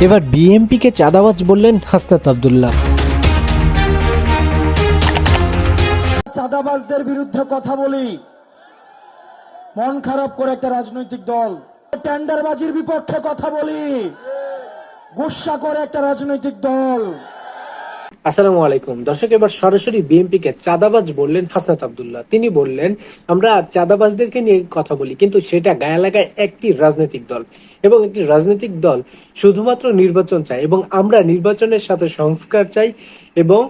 এবার বিএমপিকে চাঁদাবাজ বললেন হাসনাত আবদুল্লাহ। চাঁদাবাজদের বিরুদ্ধে কথা বলি। মন খারাপ করে একটা রাজনৈতিক দল। টেন্ডারবাজির বিপক্ষে কথা বলি। গুসা করে একটা রাজনৈতিক দল। আসসালামু আলাইকুম। দর্শক, এবার সরাসরি বিএনপি কে চাঁদাবাজ বললেন হাসনাত আবদুল্লাহ। তিনি বললেন, আমরা চাঁদাবাজদেরকে নিয়ে কথা বলি, কিন্তু সেটা গায়ে লাগায় একটি রাজনৈতিক দল। এবং একটি রাজনৈতিক দল শুধুমাত্র নির্বাচন চায়, এবং আমরা নির্বাচনের সাথে সংস্কার চাই এবং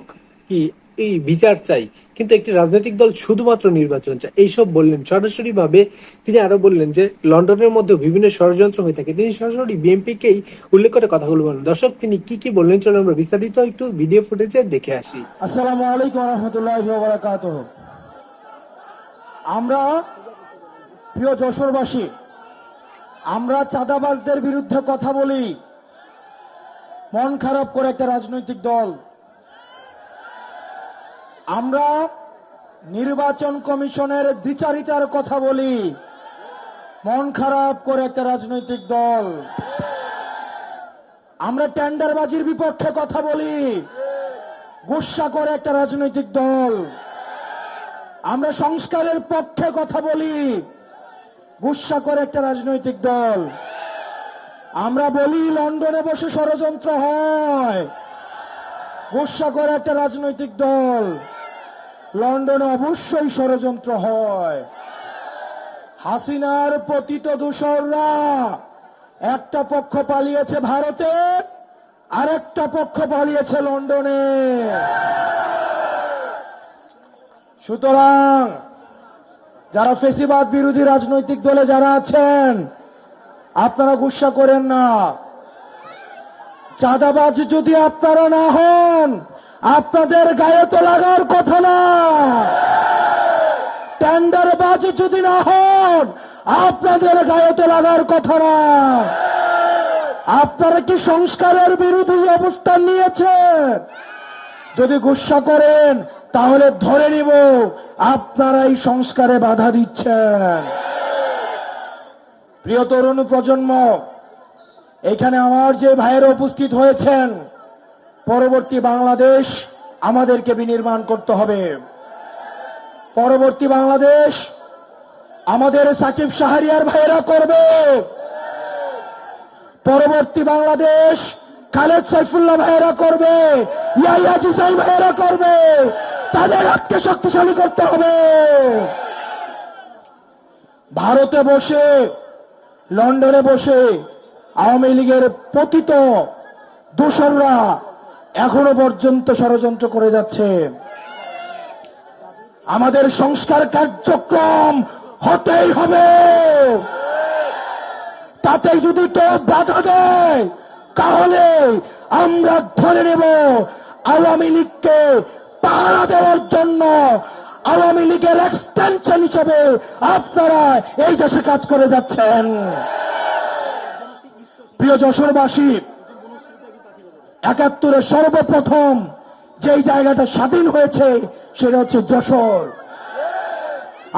কি, এই বিচার চাই। কিন্তু একটি রাজনৈতিক দল শুধুমাত্র নির্বাচন চায়। এইসব বললেন সরাসরি ভাবে তিনি আরও বললেন যে, লন্ডনের মধ্যে বিভিন্ন ষড়যন্ত্র হয়ে থাকে। তিনি সরাসরি বিএনপি কেই উল্লেখ করে কথাগুলো বলেন। দর্শক, তিনি কি কি বললেন চলো আমরা বিস্তারিত একটু ভিডিও ফুটেজে দেখে আসি। আসসালামু আলাইকুম রহমতুল্লাহ আমরা প্রিয় যশোরবাসী, আমরা চাঁদাবাজদের বিরুদ্ধে কথা বলি। মন খারাপ করে একটা রাজনৈতিক দল আমরা নির্বাচন কমিশনের দ্বিচারিতার কথা বলি। মন খারাপ করে একটা রাজনৈতিক দল। আমরা টেন্ডারবাজির বিপক্ষে কথা বলি। গুসা করে একটা রাজনৈতিক দল। আমরা সংস্কারের পক্ষে কথা বলি। গুসা করে একটা রাজনৈতিক দল। আমরা বলি, লন্ডনে বসে ষড়যন্ত্র হয়। গুসা করে একটা রাজনৈতিক দল। লন্ডনে অবশ্যই ষড়যন্ত্র হয়। হাসিনার পতিত দূষররা একটা পক্ষ পালিয়েছে ভারতে, আরেকটা পক্ষ পালিয়েছে লন্ডনে। সুতরাং যারা ফেসিবাদ বিরোধী রাজনৈতিক দলে যারা আছেন, আপনারা গুসা করেন না। চাঁদাবাজ যদি আপনারা না হন আপনাদের গায়ে তো লাগার কথা না। টেন্ডারবাজ যদি না হন, আপনাদের গায়ে তো লাগার কথা না। আপনারা কি সংস্কারের বিরোধী অবস্থান নিয়েছেন? যদি গুসা করেন, তাহলে ধরে নিব আপনারা এই সংস্কারে বাধা দিচ্ছেন। প্রিয় তরুণ প্রজন্ম, এখানে আমার যে ভাইয়েরা উপস্থিত হয়েছেন পরবর্তী বাংলাদেশ আমাদেরকে বিনির্মাণ করতে হবে। পরবর্তী বাংলাদেশ আমাদের সাকিব শাহরিয়ার ভাইরা করবে। পরবর্তী বাংলাদেশ খালেদ সাইফুল্লাহ ভাইরা করবে। ইয়াইয়া জিসাই ভাইয়েরা করবে। তাদের হাতকে শক্তিশালী করতে হবে। ভারতে বসে, লন্ডনে বসে আওয়ামী লীগের পতিত দোসররা এখনও পর্যন্ত ষড়যন্ত্র করে যাচ্ছে। আমাদের সংস্কার কার্যক্রম হতেই হবে। তাতে যদি কেউ বাধা দেয়, তাহলে আমরা ধরে নেব আওয়ামী লীগকে পাহারা দেওয়ার জন্য। আওয়ামী লীগের এক্সটেনশন হিসেবে আপনারা এই দেশে কাজ করে যাচ্ছেন। প্রিয় যশোরবাসী একাত্তরে সর্বপ্রথম যেই জায়গাটা স্বাধীন হয়েছে, সেটা হচ্ছে যশোর।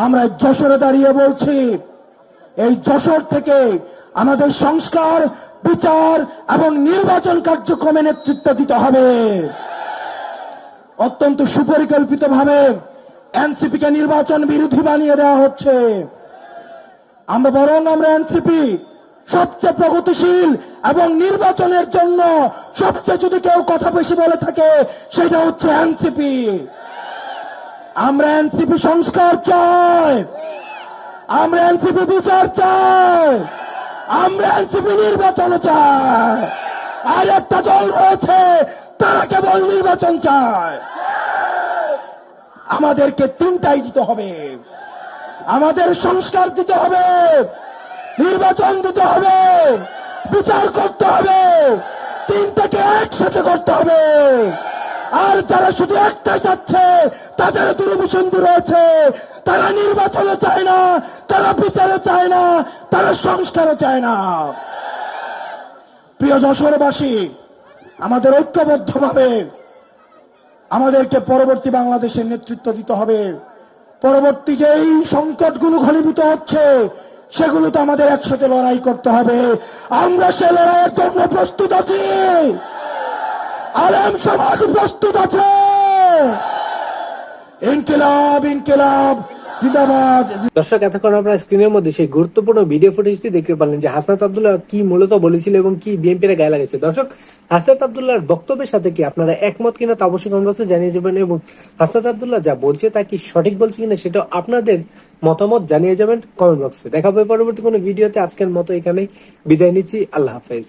আমরা যশোরে দাঁড়িয়ে বলছি, এই যশোর থেকে আমাদের সংস্কার, বিচার এবং নির্বাচন কার্যক্রমে নেতৃত্ব দিতে হবে। অত্যন্ত সুপরিকল্পিত ভাবে এনসিপি কে নির্বাচন বিরোধী বানিয়ে দেওয়া হচ্ছে। আমরা বরং আমরা এনসিপি সবচেয়ে প্রগতিশীল এবং নির্বাচনের জন্য সবচেয়ে যদি কেউ কথা বেশি বলে থাকে, সেটা হচ্ছে এনসিপি। আমরা এনসিপি সংস্কার চাই। আমরা এনসিপি বিচার চাই। আমরা এনসিপি নির্বাচন চাই। আর একটা দল রয়েছে, তারা কেবল নির্বাচন চায়। আমাদেরকে তিনটাই দিতে হবে। আমাদের সংস্কার দিতে হবে। নির্বাচন দিতে হবে, বিচার করতে হবে, তিনটাকে একসাথে করতে হবে। আর যারা শুধু একটাই চাচ্ছে, তাদের দুর্বিসন্ধি রয়েছে। তারা নির্বাচনও চায় না, তারা বিচারও চায় না, তারা সংস্কারও চায় না। প্রিয় যশোরবাসী, আমাদের ঐক্যবদ্ধভাবে আমাদেরকে পরবর্তী বাংলাদেশের নেতৃত্ব দিতে হবে। পরবর্তী যেই সংকটগুলো ঘনীভূত হচ্ছে সেগুলো তো আমাদের একসাথে লড়াই করতে হবে। আমরা সে লড়াইয়ের জন্য প্রস্তুত আছি। আলেম সমাজ প্রস্তুত আছে। ইনকিলাব ইনকিলাব। দর্শক, এতক্ষণ আপনারা স্ক্রিনের মধ্যে সেই গুরুত্বপূর্ণ ভিডিও ফুটেজটি দেখতে পারলেন যে হাসনাত আবদুল্লাহ কি মূলত বলেছিল এবং কি বিএনপির গায়ে লাগাইছে। দর্শক, হাসনাত আবদুল্লাহর বক্তব্যের সাথে কি আপনারা একমত কিনা তা অবশ্যই কমেন্ট বক্সে জানিয়ে যাবেন এবং হাসনাত আবদুল্লাহ যা বলছে তা কি সঠিক বলছে কিনা সেটা আপনাদের মতামত জানিয়ে যাবেন কমেন্ট বক্সে দেখা হবে পরবর্তী কোনো ভিডিওতে আজকের মতো এখানেই বিদায় নিচ্ছি। আল্লাহ হাফেজ।